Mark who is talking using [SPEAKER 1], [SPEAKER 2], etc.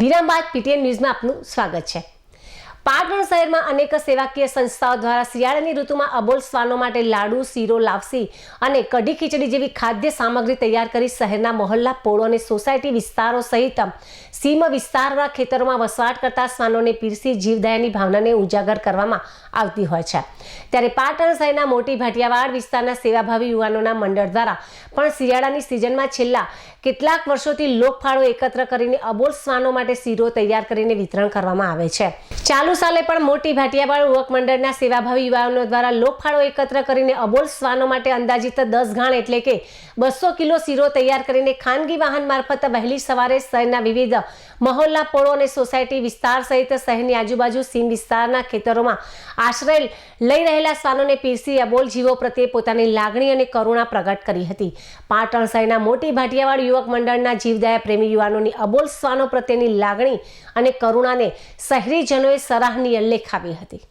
[SPEAKER 1] વિરામ બાદ પીટીએન ન્યૂઝમાં આપનું સ્વાગત છે. પાટણ શહેરમાં અનેક સેવાકીય સંસ્થાઓ દ્વારા શિયાળાની ઋતુમાં અબોલ શ્વાનો માટે લાડુ, શીરો લાપસી અને કઢી ખીચડી જેવી ખાદ્ય સામગ્રી તૈયાર કરી શહેરના મોહલ્લા પોળો અને સોસાયટી વિસ્તારો સહિત સીમ વિસ્તારના ખેતરોમાં વસવાટ કરતા શ્વાનોને પીરસી જીવદયાની ભાવનાને ઉજાગર કરવામાં આવતી હોય છે. ત્યારે પાટણ શહેરના મોટી ભાટિયાવાડ વિસ્તારના સેવાભાવી યુવાનોના મંડળ દ્વારા પણ શિયાળાની સિઝનમાં છેલ્લા કેટલાક વર્ષોથી લોકફાળો એકત્ર કરીને અબોલ શ્વાનો માટે શીરો તૈયાર કરીને વિતરણ કરવામાં આવે છે. ચાલુ સાલે પણ મોટી ભાટિયાવાડ યુવક મંડળના સેવાભાવી યુવાનો દ્વારા લોકફાળો એકત્ર કરીને અબોલ શ્વાનો માટે અંદાજિત દસ ઘાણ એટલે કે બસો કિલો શીરો તૈયાર કરીને ખાનગી વાહન મારફત વહેલી સવારે શહેરના વિવિધ મહોલ્લા પોળો અને સોસાયટી વિસ્તાર સહિત શહેરની આજુબાજુ સીમ વિસ્તારના ખેતરોમાં આશ્રય લઈ રહેલા શ્વાનોને પીરસી અબોલ જીવો પ્રત્યે પોતાની લાગણી અને કરુણા પ્રગટ કરી હતી. પાટણ શહેરના મોટી ભાટિયાવાડ યુવક મંડળના જીવદયા પ્રેમી યુવાનોની અબોલ શ્વાનો પ્રત્યેની લાગણી અને કરુણાને શહેરીજનોએ સરાહનીય લેખાવી હતી.